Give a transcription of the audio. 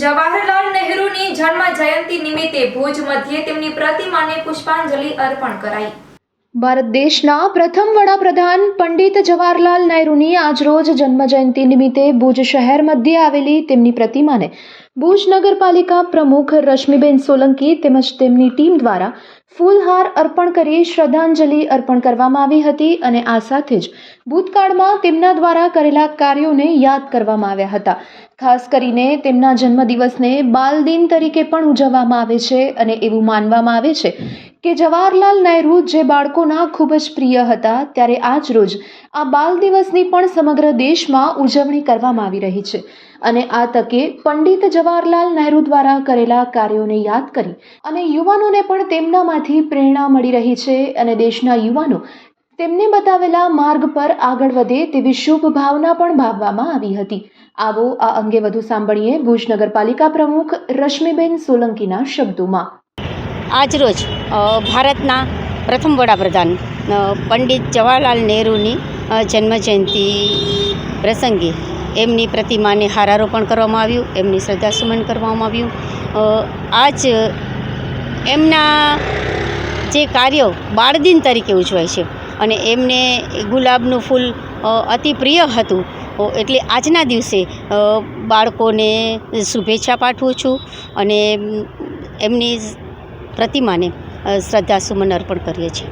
જવાહરલાલ નહેરુની જન્મ જયંતિ નિમિત્તે ભુજ મધ્યે તેમની પ્રતિમાને પુષ્પાંજલિ અર્પણ કરાઈ. ભારત દેશના પ્રથમ વડાપ્રધાન પંડિત જવાહરલાલ નહેરુની આજરોજ જન્મજયંતિ નિમિત્તે ભુજ શહેર મધ્યે આવેલી તેમની પ્રતિમાને ભુજ નગરપાલિકા પ્રમુખ રશ્મિબેન સોલંકી તેમજ તેમની ટીમ દ્વારા ફૂલહાર અર્પણ કરી શ્રદ્ધાંજલિ અર્પણ કરવામાં આવી હતી અને આ સાથે જ ભૂતકાળમાં તેમના દ્વારા કરેલા કાર્યોને યાદ કરવામાં આવ્યા હતા. ખાસ કરીને તેમના જન્મદિવસને બાલ દિન તરીકે પણ ઉજવવામાં આવે છે અને એવું માનવામાં આવે છે કે જવાહરલાલ નહેરુ જે બાળકોના ખૂબ જ પ્રિય હતા ત્યારે આજ રોજ આ બાલ દિવસની પણ સમગ્ર દેશમાં ઉજવણી કરવામાં આવી રહી છે. અને આ તકે પંડિત જવાહરલાલ નહેરુ દ્વારા કરેલા કાર્યોને યાદ કરી અને યુવાનોને પણ તેમનામાંથી પ્રેરણા મળી રહી છે અને દેશના યુવાનો તેમને બતાવેલા માર્ગ પર આગળ વધે તેવી શુભ ભાવના પણ ભાવવામાં આવી હતી. આવો આ અંગે વધુ સાંભળીએ ભુજ નગરપાલિકા પ્રમુખ રશ્મિબેન સોલંકીના શબ્દોમાં. આજરોજ ભારતના પ્રથમ વડાપ્રધાન પંડિત જવાહરલાલ નહેરુની જન્મજયંતિ પ્રસંગે એમની પ્રતિમાને હારારોપણ કરવામાં આવ્યું, એમની શ્રદ્ધાસુમન કરવામાં આવ્યું. આજ એમના જે કાર્યો બાળદિન તરીકે ઉજવાય છે અને એમને ગુલાબનું ફૂલ અતિ પ્રિય હતું. એટલે આજના દિવસે બાળકોને શુભેચ્છા પાઠવું છું અને એમની પ્રતિમાને શ્રદ્ધાસુમન અર્પણ કરીએ છીએ.